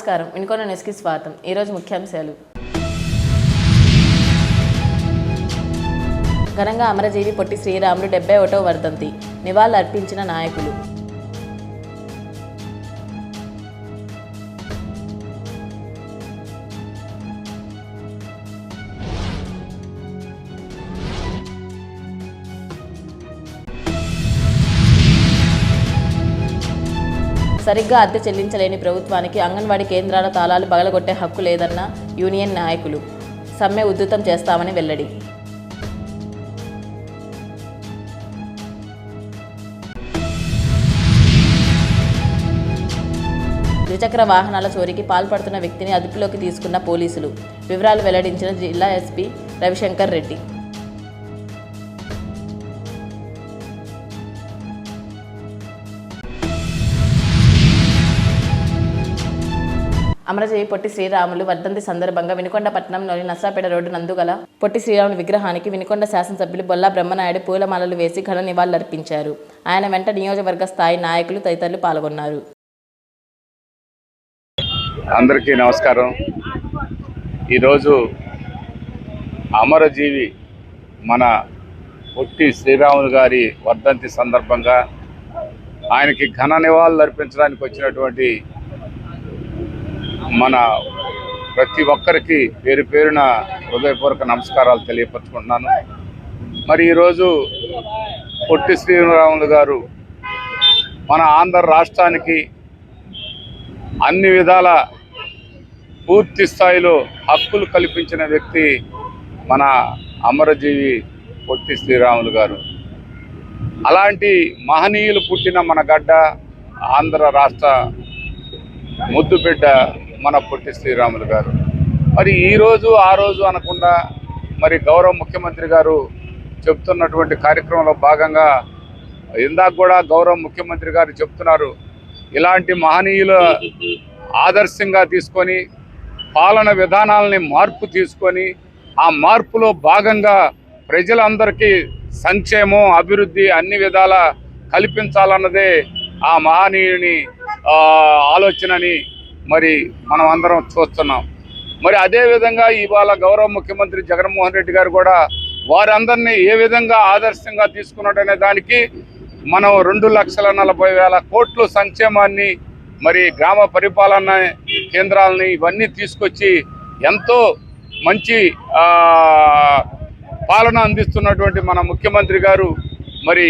నమస్కారం. వినుకొండ న్యూస్కి స్వాగతం. ఈరోజు ముఖ్యాంశాలు. ఘనంగా అమరజీవి పొట్టి శ్రీరాములు డెబ్బై ఒకటో వర్ధంతి. నివాళులర్పించిన నాయకులు. సరిగ్గా అద్దె చెల్లించలేని ప్రభుత్వానికి అంగన్వాడీ కేంద్రాల తాళాలు పగలగొట్టే హక్కు లేదన్న యూనియన్ నాయకులు. సమ్మె ఉద్ధృతం చేస్తామని వెల్లడి. ద్విచక్ర వాహనాల చోరీకి పాల్పడుతున్న వ్యక్తిని అదుపులోకి తీసుకున్న పోలీసులు. వివరాలు వెల్లడించిన జిల్లా ఎస్పీ రవిశంకర్ రెడ్డి. అమరజయ పొట్టి శ్రీరాములు వర్ధంతి సందర్భంగా వినుకొండ పట్టణంలోని నర్సాపేట రోడ్డు నందుగల పొట్టి శ్రీరాములు విగ్రహానికి వినుకొండ శాసనసభ్యులు బొల్లా బ్రహ్మనాయుడు పూలమాలలు వేసి ఘన నివాళులర్పించారు. ఆయన వెంట నియోజకవర్గ స్థాయి నాయకులు తదితరులు పాల్గొన్నారు. అందరికీ నమస్కారం. ఈరోజు అమరజీవి మన పొట్టి శ్రీరాములు గారి వర్ధంతి సందర్భంగా ఆయనకి ఘన నివాళులు అర్పించడానికి వచ్చినటువంటి మన ప్రతి ఒక్కరికి పేరు పేరున హృదయపూర్వక నమస్కారాలు తెలియపరచుకుంటున్నాను. మరి ఈరోజు పొట్టి శ్రీరాములు గారు మన ఆంధ్ర రాష్ట్రానికి అన్ని విధాల పూర్తి స్థాయిలో హక్కులు కల్పించిన వ్యక్తి మన అమరజీవి పొట్టి శ్రీరాములు గారు. అలాంటి మహనీయులు పుట్టిన మన గడ్డ ఆంధ్ర రాష్ట్ర ముద్దుబిడ్డ మన పొట్టి శ్రీరాములు గారు. మరి ఈరోజు ఆ రోజు అనకుండా మరి గౌరవ ముఖ్యమంత్రి గారు చెప్తున్నటువంటి కార్యక్రమంలో భాగంగా ఇందాక కూడా గౌరవ ముఖ్యమంత్రి గారు చెప్తున్నారు ఇలాంటి మహనీయుల ఆదర్శంగా తీసుకొని పాలన విధానాలని మార్పు తీసుకొని ఆ మార్పులో భాగంగా ప్రజలందరికీ సంక్షేమం అభివృద్ధి అన్ని విధాల కల్పించాలన్నదే ఆ మహనీయుని ఆలోచనని మరి మనం అందరం చూస్తున్నాం. మరి అదేవిధంగా ఇవాళ గౌరవ ముఖ్యమంత్రి జగన్మోహన్ రెడ్డి గారు కూడా వారందరినీ ఏ విధంగా ఆదర్శంగా తీసుకున్నాడనే దానికి మనం రెండు లక్షల నలభై వేల కోట్లు సంక్షేమాన్ని మరి గ్రామ పరిపాలన కేంద్రాలని ఇవన్నీ తీసుకొచ్చి ఎంతో మంచి పాలన అందిస్తున్నటువంటి మన ముఖ్యమంత్రి గారు మరి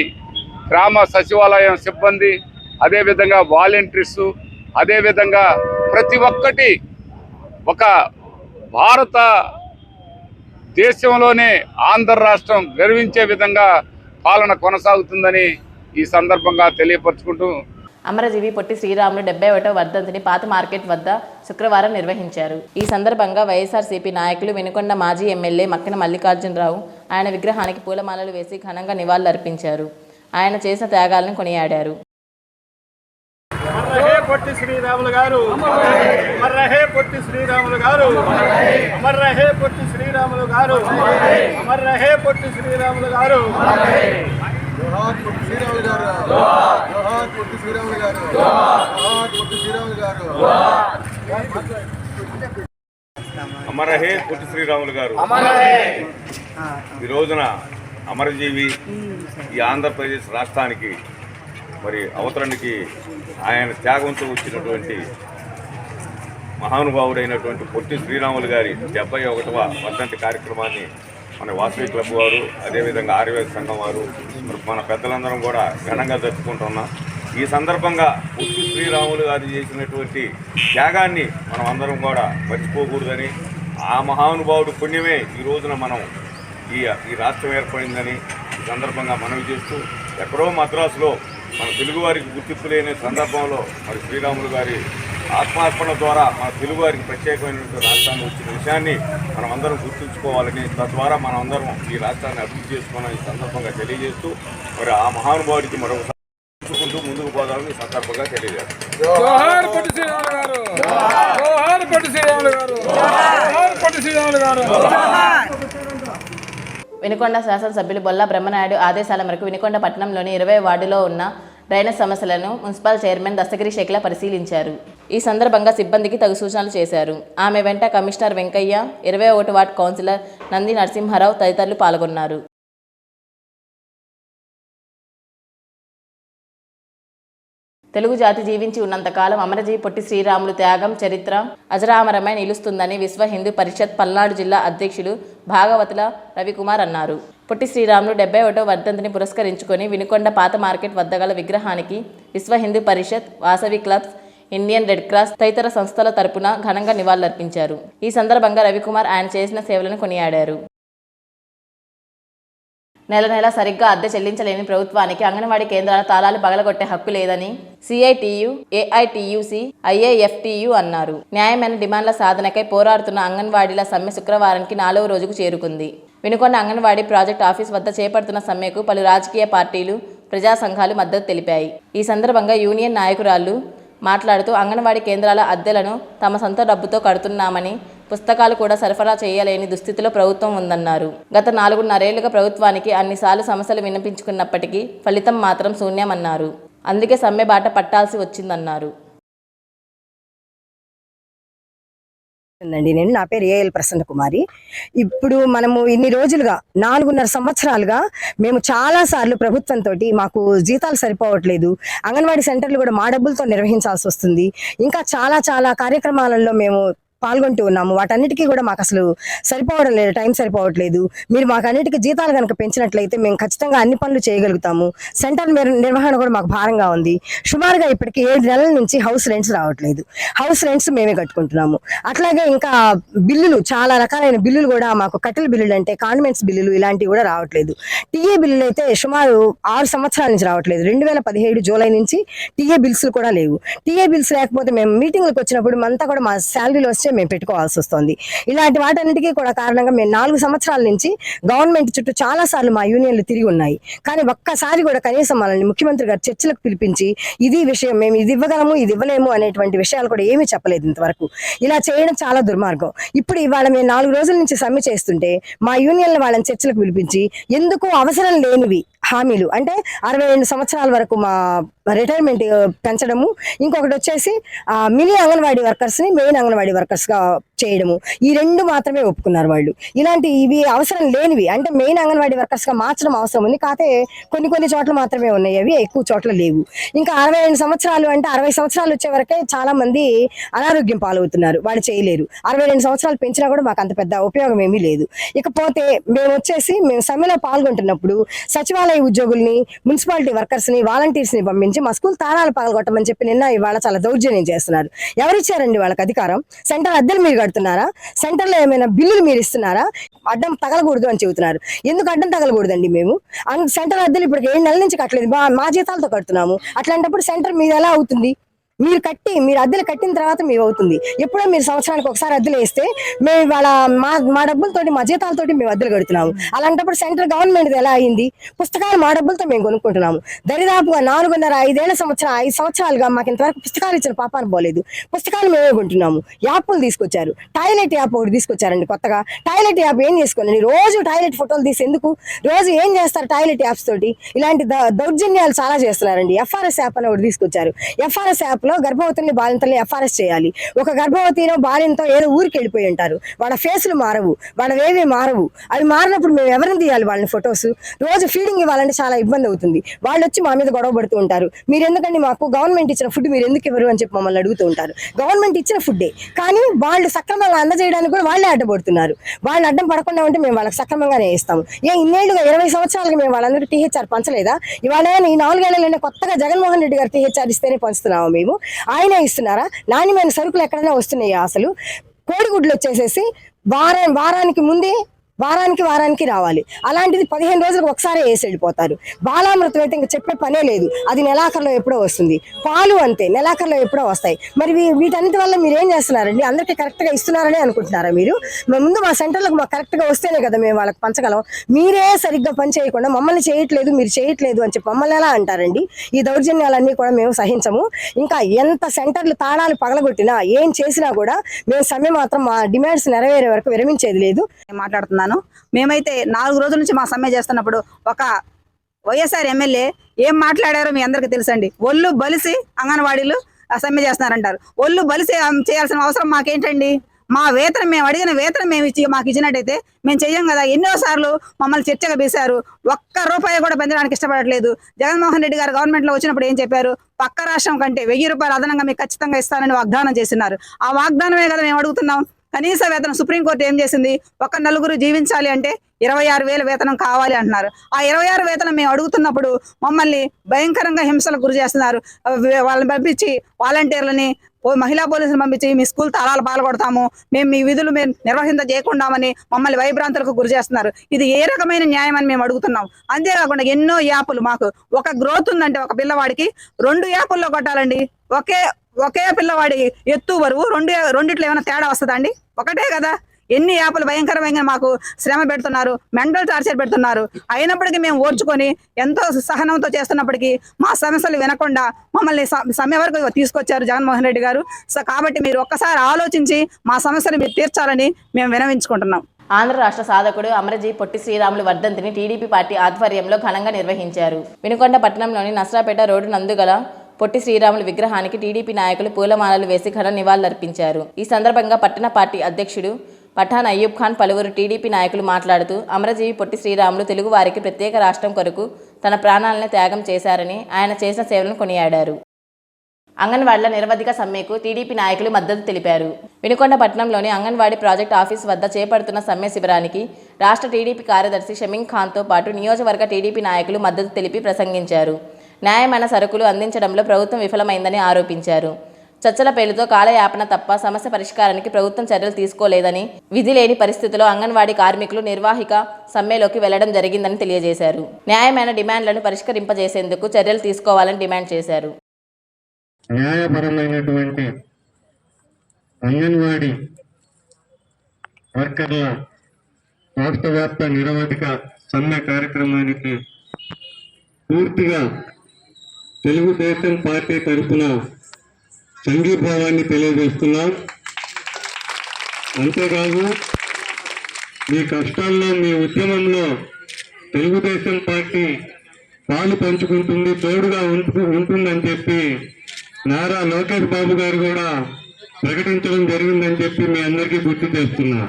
గ్రామ సచివాలయం సిబ్బంది అదేవిధంగా వాలంటీర్సు అదేవిధంగా ప్రతి ఒక్కటి ఒక భారత దేశంలోనే ఆంధ్ర రాష్ట్రం గర్వించే విధంగా పాలన కొనసాగుతుందని ఈ సందర్భంగా తెలియపరచుకుంటూ అమరజీవి పొట్టి శ్రీరాములు డెబ్బై ఒకటో వర్ధంతిని పాత మార్కెట్ వద్ద శుక్రవారం నిర్వహించారు. ఈ సందర్భంగా వైఎస్ఆర్సీపీ నాయకులు వెనుకొండ మాజీ ఎమ్మెల్యే మక్కిన మల్లికార్జునరావు ఆయన విగ్రహానికి పూలమాలలు వేసి ఘనంగా నివాళులర్పించారు. ఆయన చేసిన త్యాగాలను కొనియాడారు. రహే పొట్టి శ్రీరాములు గారు. అమర్ రహే పొట్టి శ్రీరాములు గారు. అమర్ రహే పొట్టి శ్రీరాములు గారు. అమర్ రహే పొట్టి శ్రీరాములు గారు. శ్రీరాములు గారు. జోహార్ పొట్టి శ్రీరాములు గారు. జోహార్ పొట్టి శ్రీరాములు గారు. అమరహే పొట్టి శ్రీరాములు గారు. ఈ రోజున అమరజీవి ఈ ఆంధ్రప్రదేశ్ రాష్ట్రానికి మరి అవతరణకి ఆయన త్యాగంతో వచ్చినటువంటి మహానుభావుడైనటువంటి పొట్టి శ్రీరాములు గారి డెబ్బై ఒకటవ వర్ధంతి కార్యక్రమాన్ని మన వాసవి క్లబ్ వారు అదేవిధంగా ఆర్యవేద సంఘం వారు మన పెద్దలందరం కూడా ఘనంగా జరుపుకుంటున్నాం. ఈ సందర్భంగా పొట్టి శ్రీరాములు గారు చేసినటువంటి త్యాగాన్ని మనం అందరం కూడా మర్చిపోకూడదని ఆ మహానుభావుడు పుణ్యమే ఈ రోజున మనం ఈ ఈ రాష్ట్రం ఏర్పడిందని ఈ సందర్భంగా మనవి చేస్తూ ఎక్కడో మద్రాసులో మన తెలుగువారికి గుర్తింపు లేని సందర్భంలో మరి శ్రీరాములు గారి ఆత్మార్పణ ద్వారా మన తెలుగువారికి ప్రత్యేకమైనటువంటి రాష్ట్రాన్ని వచ్చిన విషయాన్ని మనం అందరం గుర్తుంచుకోవాలని తద్వారా మనం అందరం ఈ రాష్ట్రాన్ని అభివృద్ధి చేసుకోవాలని ఈ సందర్భంగా తెలియజేస్తూ మరి ఆ మహానుభావుడికి మరొకసారి ముందుకు పోదామని సందర్భంగా తెలియజేస్తాం. వినుకొండ శాసనసభ్యులు బొల్లా బ్రహ్మనాయుడు ఆదేశాల మేరకు వినుకొండ పట్టణంలోని ఇరవై వార్డులో ఉన్న డ్రైనేజ్ సమస్యలను మున్సిపల్ చైర్మన్ దస్తగిరి శేఖల పరిశీలించారు. ఈ సందర్భంగా సిబ్బందికి తగు సూచనలు చేశారు. ఆమె వెంట కమిషనర్ వెంకయ్య ఇరవై ఒకటి వార్డు కౌన్సిలర్ నంది నరసింహారావు తదితరులు పాల్గొన్నారు. తెలుగు జాతి జీవించి ఉన్నంతకాలం అమరజీ పొట్టి శ్రీరాములు త్యాగం చరిత్ర అజరామరమై నిలుస్తుందని విశ్వ హిందూ పరిషత్ పల్నాడు జిల్లా అధ్యక్షులు భాగవతుల రవికుమార్ అన్నారు. పొట్టి శ్రీరాములు డెబ్బై ఒకటో వర్ధంతిని పురస్కరించుకొని వినుకొండ పాత మార్కెట్ వద్ద గల విగ్రహానికి Vishwa Hindu Parishad Vasavi clubs Indian red cross తదితర సంస్థల తరపున ఘనంగా నివాళులర్పించారు. ఈ సందర్భంగా రవికుమార్ ఆయన చేసిన సేవలను కొనియాడారు. నెల నెల సరిగ్గా అద్దె చెల్లించలేని ప్రభుత్వానికి అంగన్వాడీ కేంద్రాల తాళాలు పగలగొట్టే హక్కు లేదని సిఐటియు ఏఐటియుసి ఐఏఎఫ్టియు అన్నారు. న్యాయమైన డిమాండ్ల సాధనకై పోరాడుతున్న అంగన్వాడీల సమ్మె శుక్రవారానికి నాలుగవ రోజుకు చేరుకుంది. వినుకొండ అంగన్వాడీ ప్రాజెక్ట్ ఆఫీస్ వద్ద చేపడుతున్న సమ్మెకు పలు రాజకీయ పార్టీలు ప్రజా సంఘాలు మద్దతు తెలిపాయి. ఈ సందర్భంగా యూనియన్ నాయకురాలు మాట్లాడుతూ అంగన్వాడీ కేంద్రాల అద్దెలను తమ సొంత డబ్బుతో కడుతున్నామని పుస్తకాలు కూడా సరఫరా చేయలేని దుస్థితిలో ప్రభుత్వం ఉందన్నారు. గత నాలుగున్నరేళ్ళుగా ప్రభుత్వానికి అన్నిసార్లు సమస్యలు వినిపించుకున్నప్పటికీ ఫలితం మాత్రం శూన్యమన్నారు. అందుకే సమ్మె బాట పట్టాల్సి వచ్చిందన్నారు. అండి నేను నా పేరు ఏఎల్ ప్రసన్న కుమారి. ఇప్పుడు మనము ఇన్ని రోజులుగా నాలుగున్నర సంవత్సరాలుగా మేము చాలా సార్లు ప్రభుత్వంతో మాకు జీతాలు సరిపోవట్లేదు. అంగన్వాడీ సెంటర్లు కూడా మా డబ్బులతో నిర్వహించాల్సి వస్తుంది. ఇంకా చాలా చాలా కార్యక్రమాలలో మేము పాల్గొంటూ ఉన్నాము. వాటన్నిటికీ కూడా మాకు అసలు సరిపోవడం లేదు. టైం సరిపోవట్లేదు. మీరు మాకు అన్నిటికీ జీతాలు కనుక పెంచినట్లయితే మేము ఖచ్చితంగా అన్ని పనులు చేయగలుగుతాము. సెంటర్ నిర్వహణ కూడా మాకు భారంగా ఉంది. సుమారుగా ఇప్పటికి ఏడు నెలల నుంచి హౌస్ రెంట్స్ రావట్లేదు. హౌస్ రెంట్స్ మేమే కట్టుకుంటున్నాము. అట్లాగే ఇంకా బిల్లులు చాలా రకాలైన బిల్లులు కూడా మాకు కట్టెల బిల్లులు అంటే కాన్వెంట్స్ బిల్లులు ఇలాంటివి కూడా రావట్లేదు. టీఏ బిల్లులు అయితే సుమారు ఆరు సంవత్సరాల నుంచి రావట్లేదు. రెండు వేల పదిహేడు జూలై నుంచి టీఏ బిల్స్ కూడా లేవు. టీఏ బిల్స్ లేకపోతే మేము మీటింగ్లకు వచ్చినప్పుడు అంతా కూడా మా శాలరీలు నుంచే మేము పెట్టుకోవాల్సి వస్తుంది. ఇలాంటి వాటన్నిటికీ కూడా కారణంగా మేము నాలుగు సంవత్సరాల నుంచి గవర్నమెంట్ చుట్టూ చాలా సార్లు మా యూనియన్లు తిరిగి ఉన్నాయి. కానీ ఒక్కసారి కూడా కనీసం మనల్ని ముఖ్యమంత్రి గారు చర్చలకు పిలిపించి ఇది విషయం మేము ఇది ఇవ్వగలము ఇది ఇవ్వలేము అనేటువంటి విషయాలు కూడా ఏమీ చెప్పలేదు ఇంతవరకు. ఇలా చేయడం చాలా దుర్మార్గం. ఇప్పుడు ఇవాళ మేము నాలుగు రోజుల నుంచి సమ్మె చేస్తుంటే మా యూనియన్ల వాళ్ళని చర్చలకు పిలిపించి ఎందుకు అవసరం లేనివి హామీలు. అంటే అరవై రెండు సంవత్సరాల వరకు మా రిటైర్మెంట్ పెంచడము. ఇంకొకటి వచ్చేసి మినీ అంగన్వాడీ వర్కర్స్ని మెయిన్ అంగన్వాడీ వర్కర్స్గా చేయడము. ఈ రెండు మాత్రమే ఒప్పుకున్నారు వాళ్ళు. ఇలాంటి ఇవి అవసరం లేనివి అంటే మెయిన్ అంగన్వాడీ వర్కర్స్గా మార్చడం అవసరం ఉంది. కాకపోతే కొన్ని కొన్ని చోట్ల మాత్రమే ఉన్నాయి. అవి ఎక్కువ చోట్ల లేవు. ఇంకా అరవై రెండు సంవత్సరాలు అంటే అరవై సంవత్సరాలు వచ్చే వరకే చాలా మంది అనారోగ్యం పాలవుతున్నారు. వాళ్ళు చేయలేరు. అరవై రెండు సంవత్సరాలు పెంచినా కూడా మాకు అంత పెద్ద ఉపయోగం ఏమీ లేదు. ఇకపోతే మేము వచ్చేసి మేము సమ్మెలో పాల్గొంటున్నప్పుడు సచివాలయ ఉద్యోగుల్ని మున్సిపాలిటీ వర్కర్స్ని వాలంటీర్స్ని పంపించి మా స్కూల్ తాళాలు పగలగొట్టమని చెప్పి నిన్న ఇవాళ చాలా దౌర్జన్యం చేస్తున్నారు. ఎవరిచ్చారండి వాళ్ళకి అధికారం? సెంటర్ అద్దెలు మీరు కడుతున్నారా సెంటర్లో ఏమైనా బిల్లులు మీరు ఇస్తున్నారా? అడ్డం తగలకూడదు అని చెబుతున్నారు. ఎందుకు అడ్డం తగలకూడదండి మేము? సెంటర్ అద్దెలు ఇప్పుడు ఏడు నెలల నుంచి కట్టలేదు. మా జీతాలతో కడుతున్నాము. అట్లాంటప్పుడు సెంటర్ మీద ఎలా అవుతుంది? మీరు కట్టి మీరు అద్దెలు కట్టిన తర్వాత మీ అవుతుంది. ఎప్పుడో మీరు సంవత్సరానికి ఒకసారి అద్దెలు వేస్తే మేము ఇవాళ మా మా డబ్బులతోటి మా జీతాలతోటి మేము అద్దెలు కడుతున్నాము. అలాంటప్పుడు సెంట్రల్ గవర్నమెంట్ ఎలా అయింది? పుస్తకాలు మా డబ్బులతో మేము కొనుక్కుంటున్నాము. దరిదాపుగా నాలుగున్నర ఐదేళ్ళ సంవత్సరం ఐదు సంవత్సరాలుగా మాకు ఇంతవరకు పుస్తకాలు ఇచ్చిన పాపాన పోలేదు. పుస్తకాలు మేమే కొంటున్నాము. యాప్లు తీసుకొచ్చారు. టాయిలెట్ యాప్ ఒకటి తీసుకొచ్చారండి కొత్తగా. టాయిలెట్ యాప్ ఏం చేసుకోండి? రోజు టాయిలెట్ ఫోటోలు తీసి ఎందుకు? రోజు ఏం చేస్తారు టాయిలెట్ యాప్స్ తోటి? ఇలాంటి దౌర్జన్యాలు చాలా చేస్తున్నారండి. ఎఫ్ఆర్ఎస్ యాప్ అని ఒకటి తీసుకొచ్చారు. ఎఫ్ఆర్ఎస్ యాప్ లో గర్భవతుల్ని బాలింతల్ని ఎఫ్ఆర్ఎస్ చేయాలి. ఒక గర్భవతినో బాలింతో ఏదో ఊరికి వెళ్ళిపోయి ఉంటారు. వాళ్ళ ఫేసులు మారవు వాళ్ళవేవి మారవు. అవి మారినప్పుడు మేము ఎవరిని తీయాలి వాళ్ళని ఫొటోస్? రోజు ఫీడింగ్ ఇవ్వాలంటే చాలా ఇబ్బంది అవుతుంది. వాళ్ళు వచ్చి మా మీద గొడవ పడుతూ ఉంటారు. మీరు ఎందుకండి మాకు గవర్నమెంట్ ఇచ్చిన ఫుడ్ మీరు ఎందుకు ఇవ్వరు అని చెప్పి మమ్మల్ని అడుగుతూ ఉంటారు. గవర్నమెంట్ ఇచ్చిన ఫుడ్డే. కానీ వాళ్ళు సక్రమంగా అందజేయడానికి కూడా వాళ్ళే అడ్డపడుతున్నారు. వాళ్ళు అడ్డం పడకుండా ఉంటే మేము వాళ్ళకి సక్రమంగానే ఇస్తాము ఏ ఇన్నేళ్ళుగా ఇరవై సంవత్సరాలుగా మేము వాళ్ళందరూ టీహెచ్ఆర్ పంచలేదా? ఇవాళ ఈ నాలుగేళ్ళలో కొత్తగా జగన్మోహన్ రెడ్డి గారు టీహెచ్ఆర్ ఇస్తేనే పంచుతున్నాము మేము. ఆయనే ఇస్తున్నారా? నాణ్యమైన సరుకులు ఎక్కడైనా వస్తున్నాయా అసలు? కోడిగుడ్లు వచ్చేసేసి వారం వారానికి ముందే వారానికి వారానికి రావాలి. అలాంటిది పదిహేను రోజులకు ఒకసారి వేసి వెళ్ళిపోతారు. బాలామృతం అయితే ఇంకా చెప్పే పనే లేదు. అది నెలాఖరులో ఎప్పుడో వస్తుంది. పాలు అంతే నెలాఖరులో ఎప్పుడో వస్తాయి. మరి వీ- వీటన్నిటి వల్ల మీరు ఏం చేస్తున్నారండి? అందరికీ కరెక్ట్గా ఇస్తున్నారని అనుకుంటున్నారా మీరు? మేము ముందు మా సెంటర్లకు మాకు కరెక్ట్గా వస్తేనే కదా మేము వాళ్ళకి పంచగలం. మీరే సరిగ్గా పని చేయకుండా మమ్మల్ని చేయట్లేదు మీరు చేయట్లేదు అని చెప్పి మమ్మల్ని ఎలా అంటారండి? ఈ దౌర్జన్యాలన్నీ కూడా మేము సహించము. ఇంకా ఎంత సెంటర్లు తాళాలు పగలగొట్టినా ఏం చేసినా కూడా మేము సమ్మె మాత్రం మా డిమాండ్స్ నెరవేరే వరకు విరమించేది లేదు. నేను మాట్లాడుతున్నాను మేమైతే నాలుగు రోజుల నుంచి మా సమ్మె చేస్తున్నప్పుడు ఒక వైఎస్ఆర్ ఎమ్మెల్యే ఏం మాట్లాడారో మీ అందరికీ తెలుసండి. ఒళ్ళు బలిసి అంగన్వాడీలు సమ్మె చేస్తున్నారంటారు. ఒళ్ళు బలిసి చేయాల్సిన అవసరం మాకేంటండి? మా వేతనం మేము అడిగిన వేతనం మేము ఇచ్చి మాకు ఇచ్చినట్టయితే మేము చెయ్యం కదా. ఎన్నోసార్లు మమ్మల్ని చర్చగా వేశారు ఒక్క రూపాయి కూడా పెంచడానికి ఇష్టపడట్లేదు. జగన్మోహన్ రెడ్డి గారు గవర్నమెంట్లో వచ్చినప్పుడు ఏం చెప్పారు? పక్క రాష్ట్రం కంటే వెయ్యి రూపాయలు అదనంగా మీకు ఖచ్చితంగా ఇస్తానని వాగ్దానం చేస్తున్నారు. ఆ వాగ్దానమే కదా మేము అడుగుతున్నాం. కనీస వేతనం సుప్రీంకోర్టు ఏం చేసింది? ఒక నలుగురు జీవించాలి అంటే ఇరవై ఆరు వేల వేతనం కావాలి అంటున్నారు. ఆ ఇరవై ఆరు వేతనం మేము అడుగుతున్నప్పుడు మమ్మల్ని భయంకరంగా హింసలకు గురి చేస్తున్నారు. వాళ్ళని పంపించి వాలంటీర్లని మహిళా పోలీసులు పంపించి మీ స్కూల్ తాళాలు పాల్గొడతాము. మేము మీ విధులు మేము నిర్వహించ చేయకుండామని మమ్మల్ని వైభ్రాంతులకు గురి చేస్తున్నారు. ఇది ఏ రకమైన న్యాయం అని మేము అడుగుతున్నాం. అంతేకాకుండా ఎన్నో యాపులు మాకు. ఒక గ్రోత్ ఉందంటే ఒక పిల్లవాడికి రెండు యాపుల్లో కొట్టాలండి. ఒకే ఒకే పిల్లవాడి ఎత్తు బరువు రెండు రెండిట్లో ఏమైనా తేడా వస్తుందా అండి? ఒకటే కదా. ఎన్ని యాపలు భయంకరమైన మాకు శ్రమ పెడుతున్నారు మెంటల్ టార్చర్ పెడుతున్నారు. అయినప్పటికీ మేము ఓర్చుకొని ఎంతో సహనంతో చేస్తున్నప్పటికీ మా సమస్యలు వినకుండా మమ్మల్ని స- సమ్మె వరకు తీసుకొచ్చారు జగన్మోహన్ రెడ్డి గారు. సో కాబట్టి మీరు ఒక్కసారి ఆలోచించి మా సమస్యలు మీరు తీర్చాలని మేము వినవించుకుంటున్నాం. ఆంధ్ర రాష్ట్ర సాధకుడు అమరజీ పొట్టి శ్రీరాములు వర్ధంతిని టీడీపీ పార్టీ ఆధ్వర్యంలో ఘనంగా నిర్వహించారు. వినుకొండ పట్టణంలోని నసరాపేట రోడ్డు నందుగల పొట్టి శ్రీరాములు విగ్రహానికి టీడీపీ నాయకులు పూలమాలలు వేసి ఘన నివాళులర్పించారు. ఈ సందర్భంగా పట్టణ పార్టీ అధ్యక్షుడు పఠాన్ అయ్యూబ్ ఖాన్ పలువురు టీడీపీ నాయకులు మాట్లాడుతూ అమరజీవి పొట్టి శ్రీరాములు తెలుగువారికి ప్రత్యేక రాష్ట్రం కొరకు తన ప్రాణాలను త్యాగం చేశారని ఆయన చేసిన సేవలను కొనియాడారు. అంగన్వాడీల నిరవధిక సమ్మెకు టీడీపీ నాయకులు మద్దతు తెలిపారు. వినుకొండ పట్టణంలోని అంగన్వాడీ ప్రాజెక్ట్ ఆఫీస్ వద్ద చేపడుతున్న సమ్మె శిబిరానికి రాష్ట్ర టీడీపీ కార్యదర్శి షమింగ్ ఖాన్తో పాటు నియోజకవర్గ టీడీపీ నాయకులు మద్దతు తెలిపి ప్రసంగించారు. న్యాయమైన సరుకులు అందించడంలో ప్రభుత్వం విఫలమైందని ఆరోపించారు. చర్చల పేరుతో కాలయాపన తప్ప సమస్య పరిష్కారానికి ప్రభుత్వం చర్యలు తీసుకోలేదని విధి లేని పరిస్థితిలో అంగన్వాడీ కార్మికులు నిర్వాహిక సమ్మెలోకి వెళ్ళడం జరిగిందని తెలియజేశారు. న్యాయమైన డిమాండ్లను పరిష్కరింపజేసేందుకు చర్యలు తీసుకోవాలని డిమాండ్ చేశారు. న్యాయపరమైనటువంటి అంగన్వాడీ వర్కర్ల రాష్ట్ర వ్యాప్త నిరవధిక సమ్మె కార్యక్రమానికి పూర్తిగా తెలుగుదేశం పార్టీ తరఫున సంఘీభావాన్ని తెలియజేస్తున్నాం. అంతేకాదు మీ కష్టాల్లో మీ ఉద్యమంలో తెలుగుదేశం పార్టీ పాలు పంచుకుంటుంది తోడుగా ఉంటు ఉంటుందని చెప్పి నారా లోకేష్ బాబు గారు కూడా ప్రకటించడం జరిగిందని చెప్పి మీ అందరికీ గుర్తు చేస్తున్నా.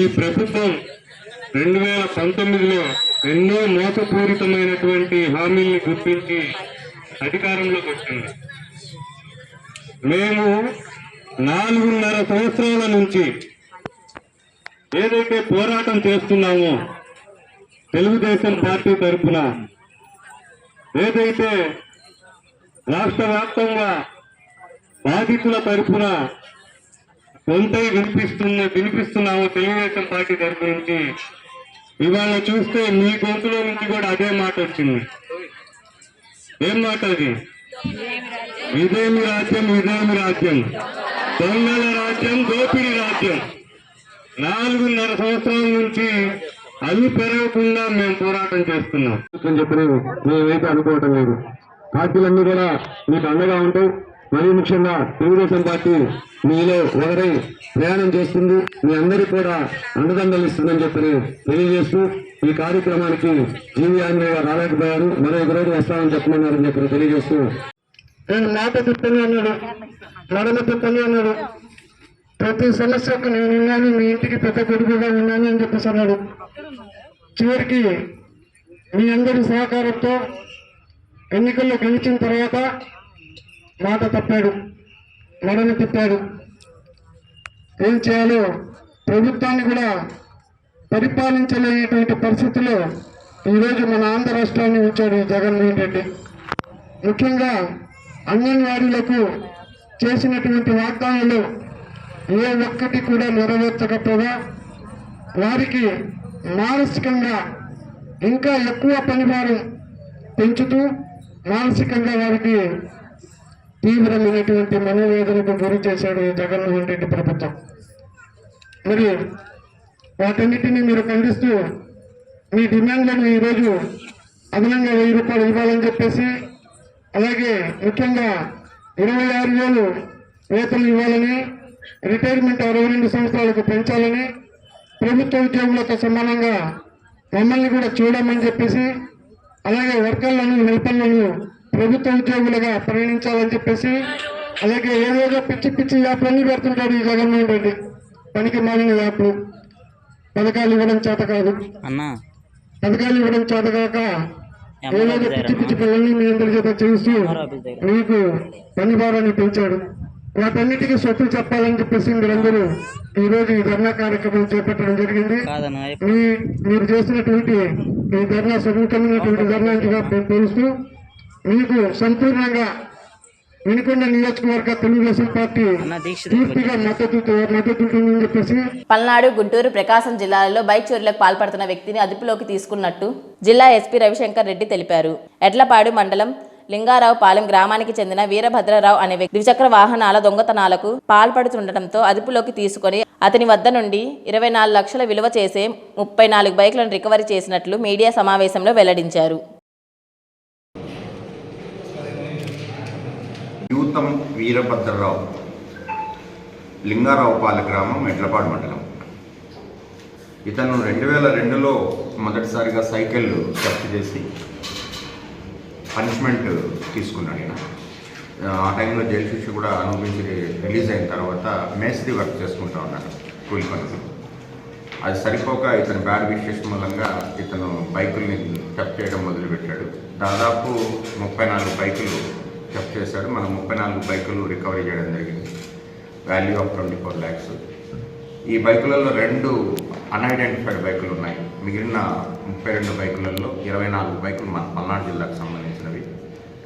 ఈ ప్రభుత్వం రెండు వేల పంతొమ్మిదిలో ఎన్నో మోసపూరితమైనటువంటి హామీల్ని గుర్తించి అధికారంలోకి వచ్చింది. మేము నాలుగున్నర సంవత్సరాల నుంచి ఏదైతే పోరాటం చేస్తున్నామో తెలుగుదేశం పార్టీ తరఫున ఏదైతే రాష్ట్ర వ్యాప్తంగా బాధితుల తరఫున కొంతై వినిపిస్తున్న వినిపిస్తున్నాము తెలుగుదేశం పార్టీ తరఫు నుంచి. ఇవాళ చూస్తే మీ గొంతులో నుంచి కూడా అదే మాట వచ్చింది. ఏం మాట అది? ఇదేమి రాజ్యం ఇదేమి రాజ్యం? దొంగల రాజ్యం దోపిడీ రాజ్యం. నాలుగున్నర సంవత్సరాల నుంచి అవి పెరగకుండా మేము పోరాటం చేస్తున్నాం. చెప్పలేదు చెప్పి మేమైతే అనుకోవటం లేదు. పార్టీలన్నీ కూడా మీకు అండగా ఉంటాయి. మరీ ముఖ్యంగా తెలుగుదేశం పార్టీ మీలో ఒకరై ప్రయాణం చేస్తుంది. మీ అందరికీ కూడా అండదండలు ఇస్తుందని చెప్పి తెలియజేస్తూ ఈ కార్యక్రమానికి జీవి ఆంజనేయ రాలేకపోయారు. మరో ఒక రోజు వస్తామని చెప్పమన్నారని చెప్పి తెలియజేస్తూ. మాట తిప్పని అన్నాడు. నడమ తిప్పని అన్నాడు. ప్రతి సమస్యకు నేను ఉన్నాను. మీ ఇంటికి పెద్ద కొడుకుగా ఉన్నాను అని చెప్పేసి అన్నాడు. చివరికి మీ అందరి సహకారంతో ఎన్నికల్లో గెలిచిన తర్వాత మాట తప్పాడు. నడని తిప్పాడు. ఏం చేయాలో ప్రభుత్వాన్ని కూడా పరిపాలించలేనటువంటి పరిస్థితిలో ఈరోజు మన ఆంధ్ర రాష్ట్రాన్ని ఉంచాడు జగన్మోహన్ రెడ్డి. ముఖ్యంగా అంగన్వాడీలకు చేసినటువంటి వాగ్దానాలు ఏ ఒక్కటి కూడా నెరవేర్చకపోగా వారికి మానసికంగా ఇంకా ఎక్కువ పనిభారం పెంచుతూ మానసికంగా వారికి తీవ్రమైనటువంటి మనోవేదనకు గురి చేశాడు జగన్మోహన్ రెడ్డి ప్రభుత్వం. మరి వాటన్నిటిని మీరు ఖండిస్తూ మీ డిమాండ్లను ఈరోజు అదనంగా వెయ్యి రూపాయలు ఇవ్వాలని చెప్పేసి అలాగే ముఖ్యంగా ఇరవై ఆరు వేలు వేతనం ఇవ్వాలని రిటైర్మెంట్ అరవై రెండు సంవత్సరాలకు పెంచాలని ప్రభుత్వ ఉద్యోగులతో సమానంగా మమ్మల్ని కూడా చూడమని చెప్పేసి అలాగే వర్కర్లను హెల్పర్లను ప్రభుత్వ ఉద్యోగులుగా పరిగణించాలని చెప్పేసి అలాగే ఏదేదో పిచ్చి పిచ్చి యాప్లన్నీ పెడుతుంటాడు ఈ జగన్మోహన్ రెడ్డి. పనికి మాలిన యాప్లు. పథకాలు ఇవ్వడం చేత కాదు. అన్నా. పథకాలు ఇవ్వడం చేత కాక ఏదేదో పిచ్చి పిచ్చి పిల్లల్ని మీ అందరి చేత చేస్తూ మీకు పని భారాన్ని పెంచాడు. వాటన్నిటికీ సొత్తు చెప్పాలని చెప్పేసి మీరందరూ ఈ రోజు ఈ ధర్నా కార్యక్రమం చేపట్టడం జరిగింది. మీరు చేసినటువంటి ఈ ధర్నా సుముఖమైనటువంటి ధర్నా నేను తెలుస్తూ మీకు సంపూర్ణంగా పల్నాడు గుంటూరు ప్రకాశం జిల్లాలలో బైక్ చోరీలకు పాల్పడుతున్న వ్యక్తిని అదుపులోకి తీసుకున్నట్టు జిల్లా ఎస్పీ రవిశంకర్ రెడ్డి తెలిపారు. ఎడ్లపాడు మండలం లింగారావు పాలెం గ్రామానికి చెందిన వీరభద్రరావు అనే వ్యక్తి ద్విచక్ర వాహనాల దొంగతనాలకు పాల్పడుతుండటంతో అదుపులోకి తీసుకొని అతని వద్ద నుండి ఇరవై నాలుగు లక్షల విలువ చేసే ముప్పై నాలుగు బైకులను రికవరీ చేసినట్లు మీడియా సమావేశంలో వెల్లడించారు. యూతం వీరభద్రరావు లింగారావుపాలె గ్రామం ఎడ్లపాడు మండలం. ఇతను రెండు వేల రెండులో మొదటిసారిగా సైకిల్ జప్తు చేసి పనిష్మెంట్ తీసుకున్నాడు ఈయన. ఆ టైంలో జైలు శిక్ష కూడా అనుభవించి రిలీజ్ అయిన తర్వాత మేస్త్రి వర్క్ చేసుకుంటా ఉన్నాడు కూలి పనులు. అది సరిపోక ఇతను బ్యాడ్ విషయస్ మూలంగా ఇతను బైకుల్ని టప్ చేయడం మొదలుపెట్టాడు. దాదాపు ముప్పై నాలుగు బైకులు టప్ చేశాడు మనం ముప్పై నాలుగు బైకులు రికవరీ చేయడం జరిగింది. Value of twenty four lakhs ఈ బైకులలో రెండు అన్ఐడెంటిఫైడ్ బైకులు ఉన్నాయి. మిగిలిన ముప్పై రెండు బైకులలో ఇరవై నాలుగు బైకులు మన పల్నాడు జిల్లాకు సంబంధించినవి.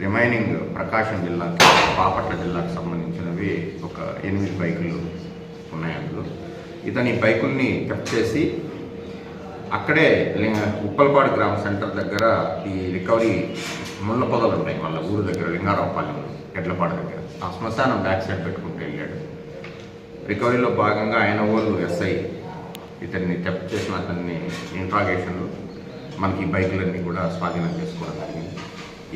రిమైనింగ్ ప్రకాశం జిల్లాకి బాపట్ల జిల్లాకు సంబంధించినవి ఒక ఎనిమిది బైకులు ఉన్నాయి అందులో. ఇతని బైకుల్ని కట్ చేసి అక్కడే ఉప్పల్పాడు గ్రామ సెంటర్ దగ్గర ఈ రికవరీ ముళ్ళ పొదలు ఉంటాయి వాళ్ళ ఊరు దగ్గర లింగారావుపాలెం ఎడ్లపాడు దగ్గర. ఆ శ్మశానం బ్యాక్ సైడ్ పెట్టుకుంటూ వెళ్ళాడు. రికవరీలో భాగంగా ఆయన వాళ్ళు ఎస్ఐ ఇతన్ని టెప్ చేసిన అతన్ని ఇంట్రాగేషన్లు మనకి బైకులన్నీ కూడా స్వాధీనం చేసుకోవడం జరిగింది.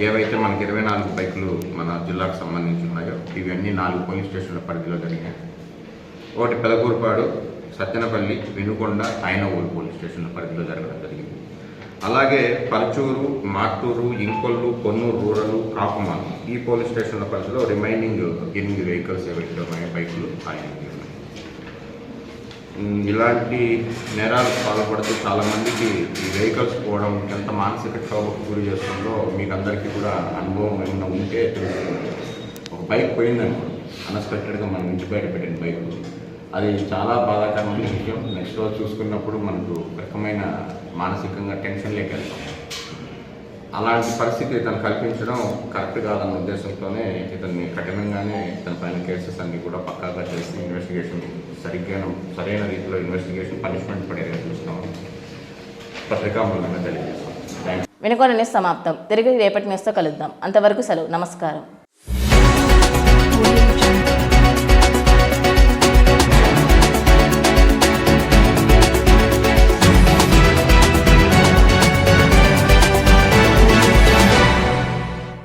ఏవైతే మనకి ఇరవై నాలుగు బైకులు మన జిల్లాకు సంబంధించి ఉన్నాయో ఇవన్నీ నాలుగు పోలీస్ స్టేషన్ల పరిధిలో జరిగాయి ఒకటి పెదకూరుపాడు సత్యనపల్లి వినుకొండ ఆయనవూరు పోలీస్ స్టేషన్ల పరిధిలో జరగడం జరిగింది. అలాగే పరచూరు మార్టూరు ఇంకొల్లు కొన్నూరు రూరల్ కాకుమాన్ ఈ పోలీస్ స్టేషన్ల పరిధిలో రిమైనింగ్ ఎనిమిది వెహికల్స్ ఏవైతే ఉన్నాయో బైకులు ఆయన ఇలాంటి నేరాలు పాల్పడుతూ చాలామందికి ఈ వెహికల్స్ పోవడం ఎంత మానసిక క్షోభకు గురి చేస్తుందో మీకు అందరికీ కూడా అనుభవం ఏమైనా ఉంటే తెలుస్తుంది ఒక బైక్ పోయిందనుకోండి అన్ఎక్స్పెక్టెడ్గా మనం ఇంటి బయట పెట్టిన బైక్. అది చాలా బాధాకరమైన విషయం. నెక్స్ట్ రోజు చూసుకున్నప్పుడు మనకు ఒక రకమైన మానసికంగా టెన్షన్ వెళ్తాం. అలాంటి పరిస్థితి ఇతను కల్పించడం కరెక్ట్ కాదన్న ఉద్దేశంతోనే ఇతన్ని కఠినంగానే ఇతని పైన కేసెస్ అన్ని కూడా పక్కాగా చేసి ఇన్వెస్టిగేషన్ సరిగ్గా సరైన రీతిలో ఇన్వెస్టిగేషన్ పనిష్మెంట్ పడేలా చూస్తాం పత్రికా మూలంగా తెలియజేస్తాం. థ్యాంక్స్ సమాప్తం. తిరిగి రేపటి న్యూస్తో కలుద్దాం. అంతవరకు సెలవు. నమస్కారం.